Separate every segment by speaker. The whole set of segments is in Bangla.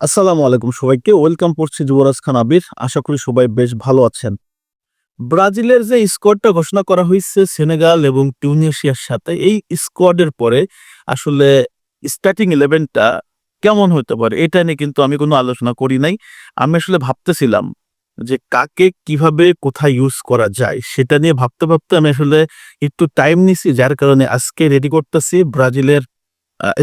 Speaker 1: আসসালামু আলাইকুম সবাইকে। ওয়েলকাম করছি যুবরাজ খান আবির। আশা করি সবাই বেশ ভালো আছেন। ব্রাজিলের যে স্কোয়াডটা ঘোষণা করা হয়েছে সেনেগাল এবং টিউনিশিয়ার সাথে, এই স্কোয়াডের পরে আসলে স্টার্টিং ইলেভেনটা কেমন হতে পারে এটা নিয়ে কিন্তু আমি কোনো আলোচনা করি নাই। আমি আসলে ভাবতেছিলাম যে কাকে কীভাবে কোথায় ইউজ করা যায় সেটা নিয়ে ভাবতে ভাবতে আমি আসলে একটু টাইম নিছি, যার কারণে আজকে রেডি করতেছি ব্রাজিলের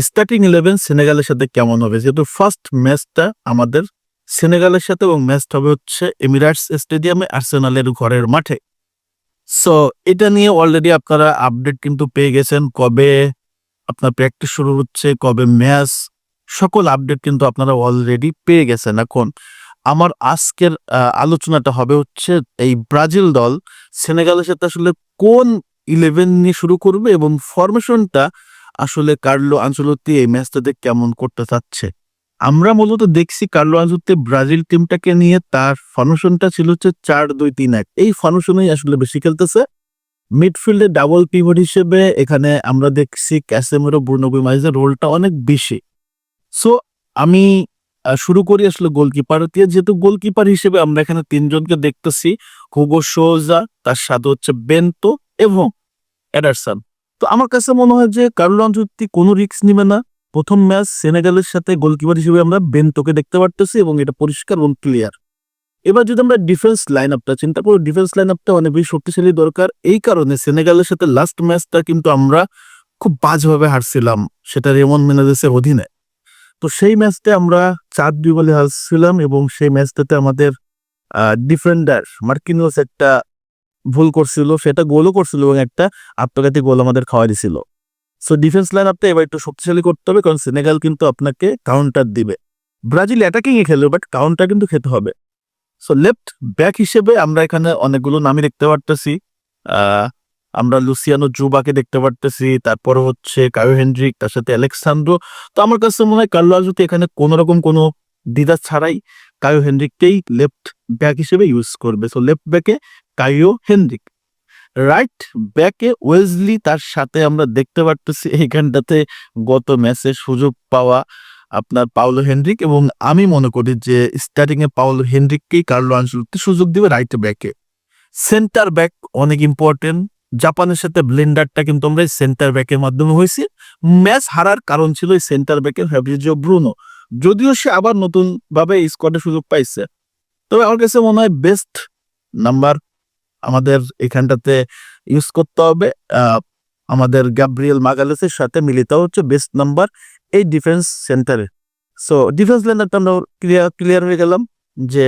Speaker 1: স্টার্টিং ইলেভেন সেনেগালের সাথে কেমন হবে? যেহেতু ফার্স্ট ম্যাচটা আমাদের সেনেগালের সাথে এবং ম্যাচটা হবে হচ্ছে এমিরাটস স্টেডিয়ামে আর্সেনালের ঘরের মাঠে। সো এটা নিয়ে অলরেডি আপনারা আপডেট কিন্তু পেয়ে গেছেন কবে আপনার প্র্যাকটিস শুরু হচ্ছে, কবে ম্যাচ সকল আপডেট কিন্তু আপনারা অলরেডি পেয়ে গেছেন। এখন আমার আজকের আলোচনাটা হবে হচ্ছে এই ব্রাজিল দল সেনেগালের সাথে আসলে কোন ইলেভেন নিয়ে শুরু করবে এবং ফরমেশনটা আসলে কার্লো আঞ্চলতি এই ম্যাচটাতে কেমন করতে চাচ্ছে। আমরা মূলত দেখছি কার্লো আঞ্চলতি ব্রাজিল টিমটাকে নিয়ে তার ফরমেশনটা ছিল হচ্ছে চার দুই তিন এক। এই ফরমেশনেই আসলে বেশি খেলতেছে। মিডফিল্ডে ডাবল পিভট হিসেবে এখানে আমরা দেখছি ক্যাসেমেরো বুর্নবি মাইজের রোলটা অনেক বেশি। সো, আমি শুরু করি আসলে গোলকিপার দিয়ে। যেহেতু গোলকিপার হিসেবে আমরা এখানে তিনজনকে দেখতেছি, হুগো সোজা, তার সাথে হচ্ছে বেন্তো এবং এডারসন। তো আমার কাছে মনে হয় যে কার্লো আনচুত্তি কোনো রিস্ক নিবে না। প্রথম ম্যাচ সেনেগালের সাথে গোলকিপার হিসেবে আমরা বেন্টোকে দেখতে পারতেছি এবং এটা পরিষ্কার এবং ক্লিয়ার এবার যদি আমরা ডিফেন্স লাইন আপটা চিন্তা করি ডিফেন্স লাইন আপটা অনেক বেশি শক্তিশালী দরকার। এই কারণে সেনেগালের সাথে লাস্ট ম্যাচটা কিন্তু আমরা খুব বাজভাবে হারছিলাম, সেটা রেমন মেনাদেসের অধীনে। তো সেই ম্যাচটা আমরা চার দুই বলে হারছিলাম এবং সেই ম্যাচটাতে আমাদের ডিফেন্ডার মার্কিনোস একটা ভুল করছিল, সেটা গোলও করছিল এবং একটা আত্মঘাতী গোল আমাদের খাওয়া দিছিল। সো ডিফেন্স লাইন আপটা এবার একটু শক্তিশালী করতে হবে, কারণ সেনেগাল কিন্তু আপনাকে কাউন্টার দিবে। ব্রাজিল অ্যাটাকিং এ খেলবে বাট কাউন্টার কিন্তু খেতে হবে। সো লেফট ব্যাক হিসেবে আমরা এখানে অনেকগুলো নামই দেখতে পারতেছি। আমরা লুসিয়ানো জুবাকে দেখতে পারতেছি, তারপর হচ্ছে কায়ো হেনড্রিক তার সাথে অ্যালেক্সান্ড্রো তো, আমার কাছে মনে হয় কার্লো আজুতি এখানে কোনো রকম কোনো দ্বিধা ছাড়াই কায়ো হেনড্রিককেই লেফট ব্যাক হিসেবে ইউজ করবে। সো লেফট ব্যাকে কাইও হেনরিক। রাইট ব্যাকে ওয়েজলি তার সাথে আমরা দেখতে পারতেছি এইখানটাতে গত ম্যাচে সুযোগ পাওয়া আপনার পাওলো হেনরিক এবং আমি মনে করি যে স্টার্টিং এ পাউলো হেনরিককেই কার্লো আনসুলতে সুযোগ দিবে রাইট ব্যাকে। সেন্টার ব্যাক অনেক ইম্পর্টেন্ট জাপানের সাথে ব্লেন্ডারটা কিন্তু আমরা সেন্টার ব্যাকের মাধ্যমে হয়েছি। ম্যাচ হারার কারণ ছিল এই সেন্টার ব্যাকের ফ্যাব্রিজিও ব্রুনো। যদিও সে আবার নতুন ভাবে স্কোয়াডে সুযোগ পাইছে। তবে আমার কাছে মনে হয় বেস্ট নাম্বার আমাদের এখানটাতে ইউজ করতে হবে। আমাদের গ্যাব্রিয়েল মাগালেসের সাথে মিলিত হচ্ছে বেস্ট নাম্বার এই ডিফেন্স সেন্টারে সো ডিফেন্স লাইনারটা আমরা ক্লিয়ার ক্লিয়ার হয়ে গেলাম যে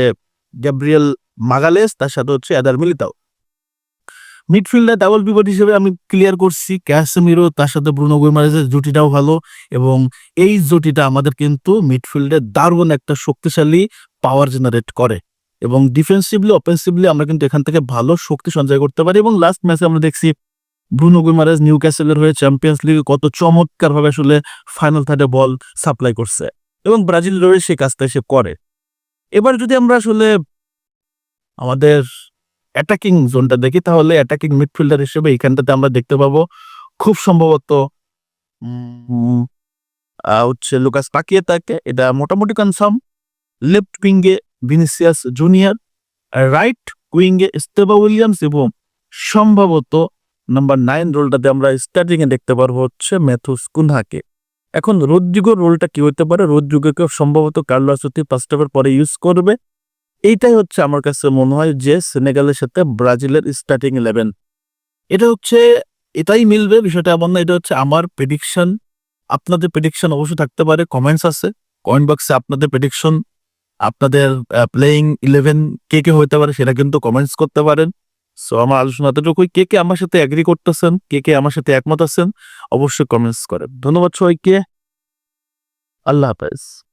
Speaker 1: গ্যাব্রিয়েল মাগালেস, তার সাথে হচ্ছে অ্যাদার মিলিতাও মিডফিল্ডে ডাবল পিভট হিসেবে আমি ক্লিয়ার করছি। ক্যাসমিরো তার সাথে ব্রুনো গুইমারেজের জুটিটাও ভালো এবং এই জুটিটা আমাদের কিন্তু মিডফিল্ডে দারুণ একটা শক্তিশালী পাওয়ার জেনারেট করে। এবং ডিফেন্সিভলি অফেন্সিভলি আমরা কিন্তু এখান থেকে ভালো শক্তি সঞ্চয় করতে পারি এবং লাস্ট ম্যাচে আমরা দেখছি ব্রুনো গুইমারেজ নিউ ক্যাসেলের হয়ে চ্যাম্পিয়ন্স লিগে কত চমৎকার ভাবে আসলে ফাইনাল থার্ডে বল সাপ্লাই করছে এবং ব্রাজিল রয়ে সেই কাজটা সে করে। এবার যদি আমরা আসলে আমাদের অ্যাটাকিং জোনটা দেখি, তাহলে অ্যাটাকিং মিডফিল্ডার হিসেবে এখানটাতে আমরা দেখতে পাবো খুব সম্ভবত হচ্ছে লুকাস পাকিয়েতাকে এটা মোটামুটি কনফার্ম লেফট উইঙ্গে ভিনিসিয়াস জুনিয়র, রাইট উইঙ্গে স্টেবা উইলিয়ামস এবং সম্ভবত নাম্বার নাইন রোলটাতে আমরা স্টার্টিং এ দেখতে পারব হচ্ছে ম্যাথুস কুনহাকে। এখন রোদ্রিগোর রোলটা কি হতে পারে? রোদ্রিগোকে সম্ভবত কার্লো ফার্স্ট হাফের পরে ইউজ করবে। এইটাই হচ্ছে আমার কাছে মনে হয় যে সেনেগালের সাথে ব্রাজিলের স্টার্টিং ইলেভেন এটা হচ্ছে, এটাই মিলবে বিষয়টা এমন না, এটা হচ্ছে আমার প্রেডিকশন আপনাদের প্রেডিকশন অবশ্যই থাকতে পারে কমেন্টস আছে। কমেন্ট বক্সে আপনাদের প্রেডিকশন আপনাদের প্লেয়িং ইলেভেন কে কে হইতে পারে সেটা কিন্তু কমেন্টস করতে পারেন। সো আমার আলোচনা এতটুকুই। কে কে আমার সাথে অ্যাগ্রি করতেছেন? কে কে আমার সাথে একমত আছেন? অবশ্যই কমেন্টস করেন। ধন্যবাদ সবাইকে। আল্লাহ হাফেজ।